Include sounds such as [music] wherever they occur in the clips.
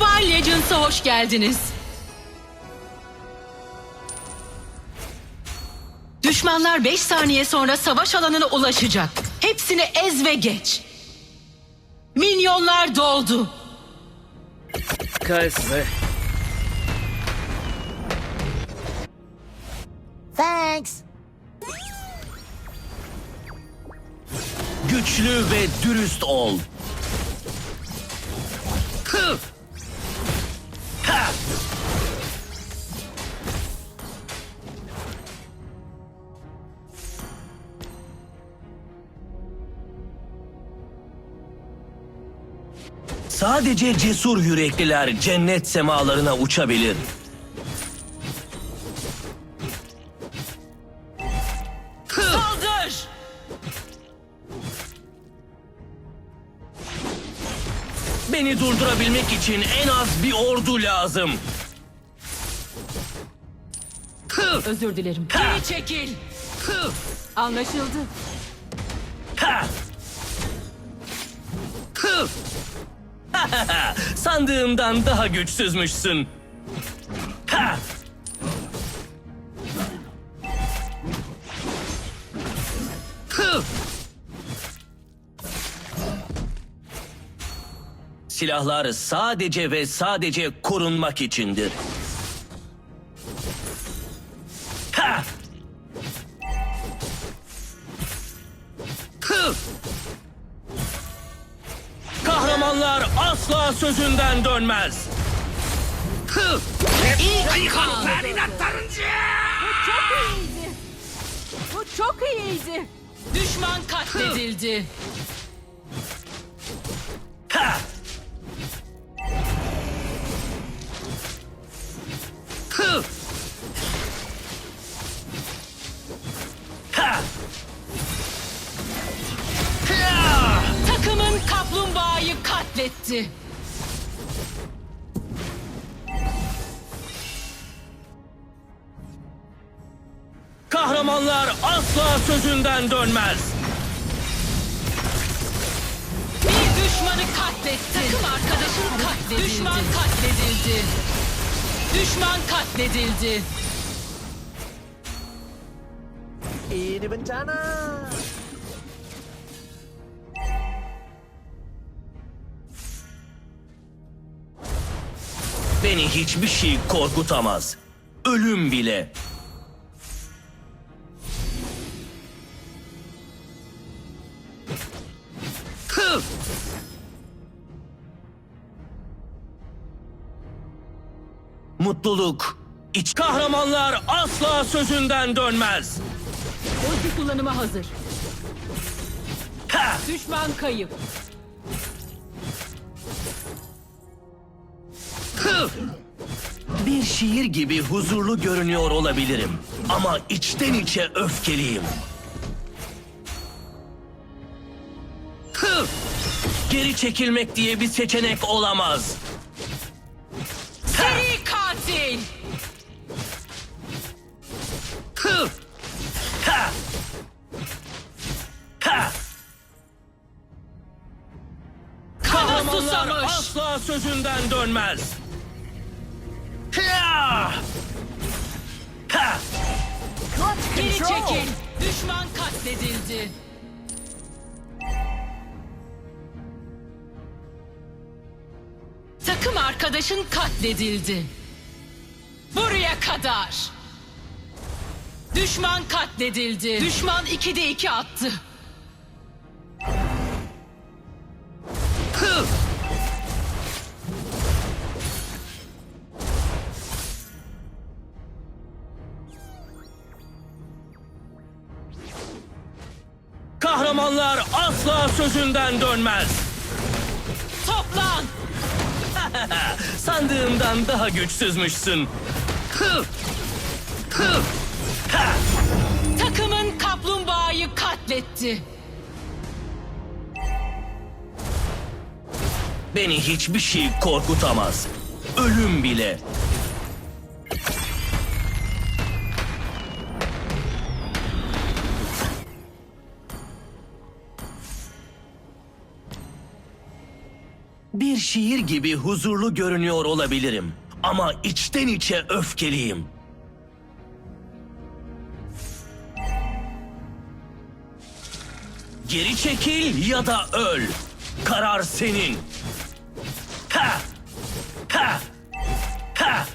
Mobile Legends'a hoş geldiniz. Düşmanlar 5 saniye sonra savaş alanına ulaşacak. Hepsini ez ve geç. Minyonlar doldu. Kayısı. Thanks. Güçlü ve dürüst ol. Hı. Sadece cesur yürekliler cennet semalarına uçabilir. Saldır! Beni durdurabilmek için en az bir ordu lazım. Özür dilerim. Geri çekil. Anlaşıldı. Ha! [laughs] Sandığımdan daha güçsüzmüşsün. Ha! Silahlar sadece ve sadece korunmak içindir. Sözünden dönmez. Hı! İlk kan. Çok iyiydi. Bu çok iyiydi. Düşman katledildi. Ha! Hı! Ha! Ha! Takımın kaplumbağayı katletti. Kahramanlar asla sözünden dönmez. Bir düşmanı katletti. Takım arkadaşın katledildi. Düşman katledildi. Düşman katledildi. Ini bencana. Beni hiçbir şey korkutamaz. Ölüm bile. Mutluluk. İç kahramanlar asla sözünden dönmez. Ulti kullanıma hazır. Ha! Düşman kayıp. Hı! Bir şiir gibi huzurlu görünüyor olabilirim. Ama içten içe öfkeliyim. Hı! Geri çekilmek diye bir seçenek olamaz. Kana susamış. asla sözünden dönmez. Geri çekil. Düşman katledildi. Takım arkadaşın katledildi. Buraya kadar. Düşman katledildi. Düşman 2'de 2 attı. Hı! Kahramanlar asla sözünden dönmez. Toplan. [laughs] Sandığımdan daha güçsüzmüşsün. Hı! Hı! Katletti. Beni hiçbir şey korkutamaz. Ölüm bile. Bir şiir gibi huzurlu görünüyor olabilirim. Ama içten içe öfkeliyim. Geri çekil ya da öl. Karar senin. Ha! Ha! Ha!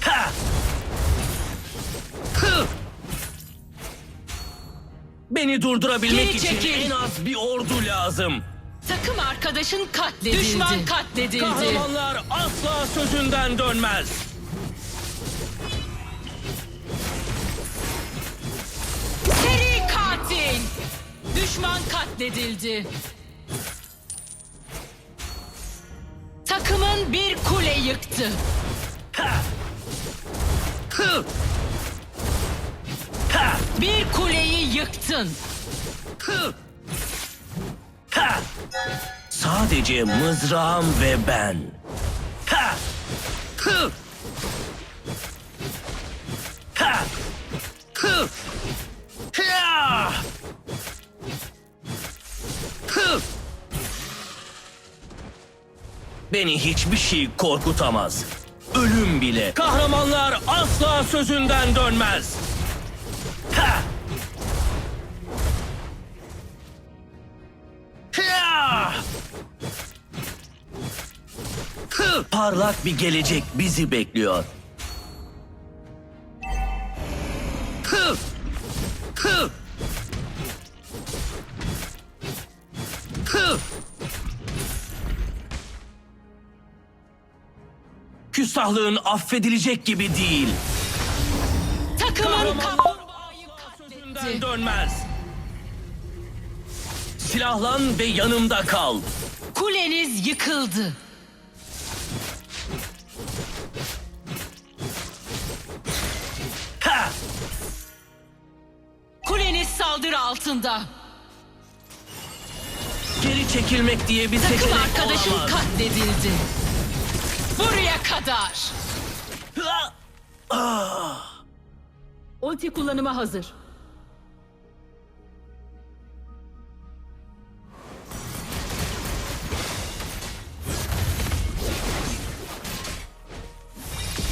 Ha! Hı! Beni durdurabilmek Geri için çekil. en az bir ordu lazım. Takım arkadaşın katledildi. Düşman katledildi. Kahramanlar asla sözünden dönmez. Düşman katledildi. Takımın bir kule yıktı. Bir kuleyi yıktın. Sadece mızrağım ve ben. Ha! Hı! Ha! Hı! Beni hiçbir şey korkutamaz. Ölüm bile. Kahramanlar asla sözünden dönmez. Parlak bir gelecek bizi bekliyor. Hı! Küstahlığın affedilecek gibi değil. Takımın kaplumbağayı sözünden dönmez. Silahlan ve yanımda kal. Kuleniz yıkıldı. Ha! Kuleniz saldırı altında. Geri çekilmek diye bir Takım seçenek arkadaşın olamaz. katledildi. Buraya kadar. Ulti kullanıma hazır.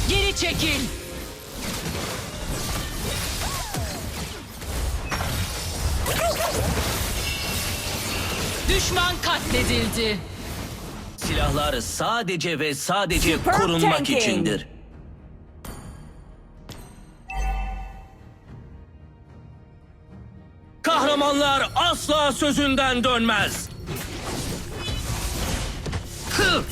Geri çekil. Düşman katledildi. Silahlar sadece ve sadece Superb korunmak tanking. içindir. Kahramanlar asla sözünden dönmez. Hı!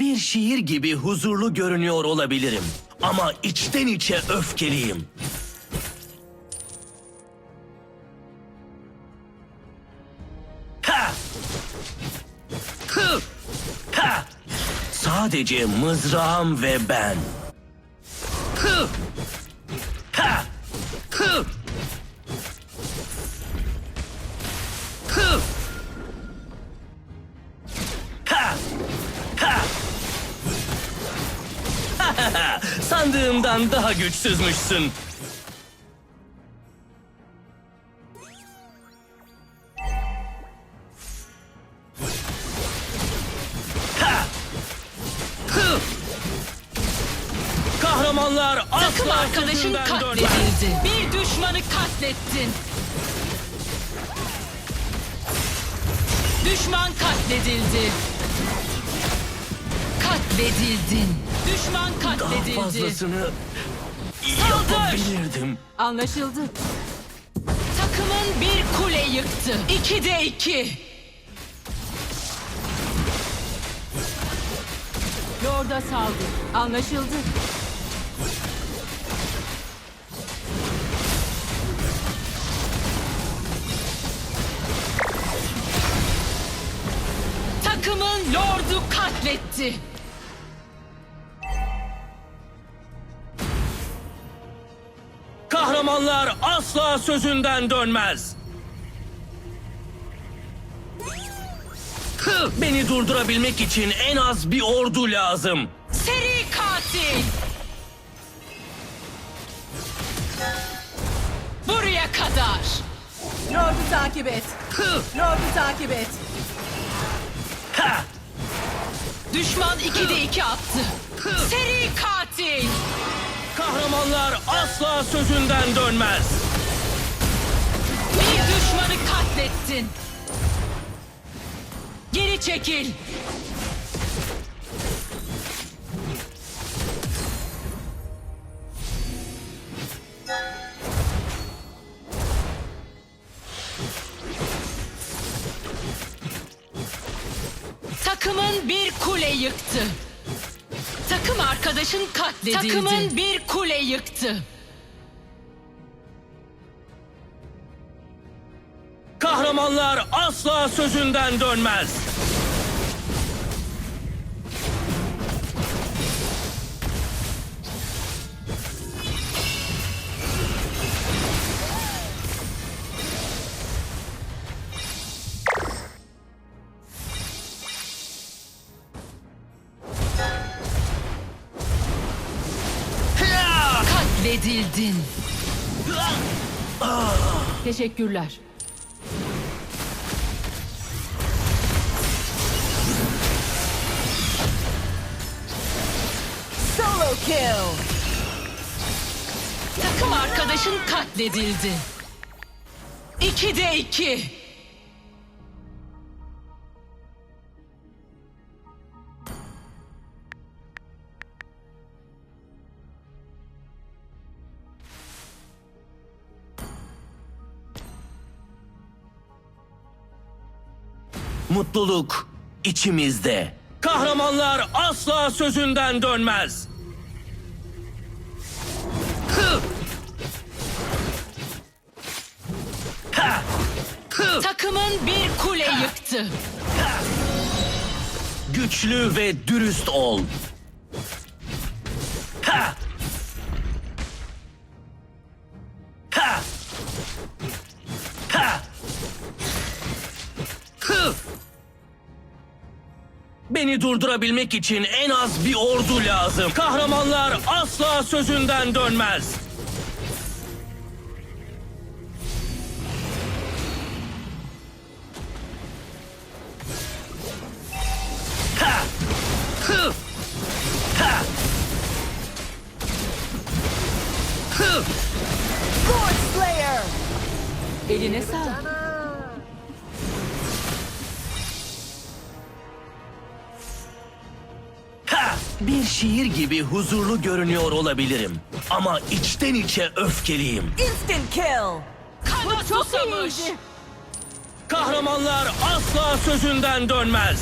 Bir şiir gibi huzurlu görünüyor olabilirim. Ama içten içe öfkeliyim. Sadece mızrağım ve ben. Hı! Ha! Hı! Sandığımdan daha güçsüzmüşsün. Ha! Hı! Kahramanlar Takım asla arkadaşın sözünden dönmez. katledildi. Bir düşmanı katlettin. Düşman katledildi. Katledildin. Düşman Daha katledildi. fazlasını Saldır! yapabilirdim. Anlaşıldı. Takımın bir kule yıktı. İkide iki. Lord'a saldır. Anlaşıldı. Takımın lordu katletti. Kahramanlar asla sözünden dönmez. Hı, Beni durdurabilmek için en az bir ordu lazım. Seri katil! Buraya kadar! Lord'u takip et. Lord'u takip et. Ha! Düşman 2'de 2 attı. Seri katil! Kahramanlar asla sözünden dönmez. Bir düşmanı katlettin. Geri çekil. Takımın bir kule yıktı. Takım arkadaşın katledildi. Takımın bir kule yıktı. Kahramanlar asla sözünden dönmez. Katledildin. Teşekkürler. Solo kill. Takım arkadaşın katledildi. İkide iki. Mutluluk içimizde. Kahramanlar asla sözünden dönmez. Hı! Ha! Hı! Takımın bir kule yıktı. Güçlü ve dürüst ol. Beni durdurabilmek için en az bir ordu lazım. Kahramanlar asla sözünden dönmez. Bir şiir gibi huzurlu görünüyor olabilirim. Ama içten içe öfkeliyim. Instant kill. Kana susamış. Kahramanlar asla sözünden dönmez.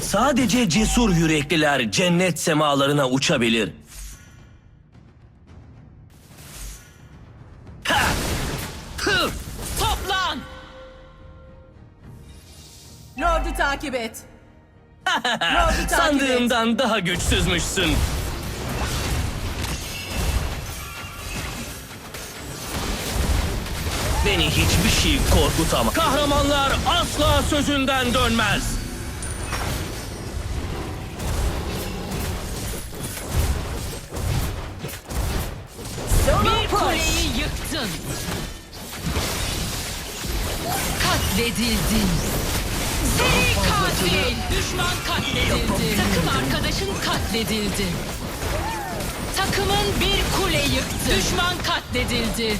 Sadece cesur yürekliler cennet semalarına uçabilir. Toplan. Lord'u takip et. Takip et. Sandığımdan daha güçsüzmüşsün. Beni hiçbir şey korkutamaz. Kahramanlar asla sözünden dönmez. Solo Bir push. kuleyi yıktın. Katledildin. Seri katil. Düşman katledildi. Takım arkadaşın katledildi. Takımın bir kule yıktı. Düşman katledildi.